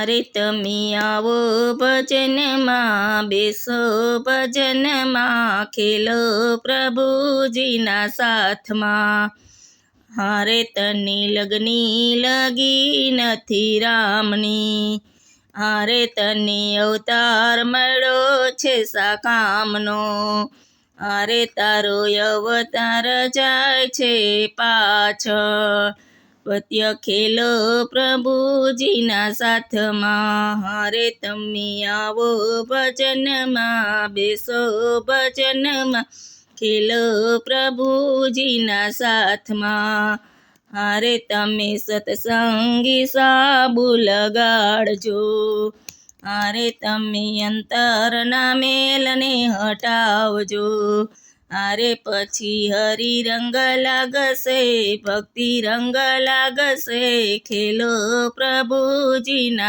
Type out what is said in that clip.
હારે તમે આવો ભજનમાં બેસો, ભજનમાં ખેલો પ્રભુજીના સાથમાં. હારે તને લગની લગી નથી રામની. હારે તને અવતાર મળો છે સાકામનો હારે તારો અવતાર જાય છે પાછળ. પત્ય ખેલો પ્રભુજીના સાથમાં. હારે તમે આવો ભજનમાં, બેસો ભજનમાં, ખેલો પ્રભુજીના સાથમાં. હારે તમે સત્સંગી સાબુ લગાડજો હારે તમે અંતરના મેલને હટાવજો. હારે પછી હરી રંગ લાગશે ભક્તિ રંગ લાગશે ખેલો પ્રભુજીના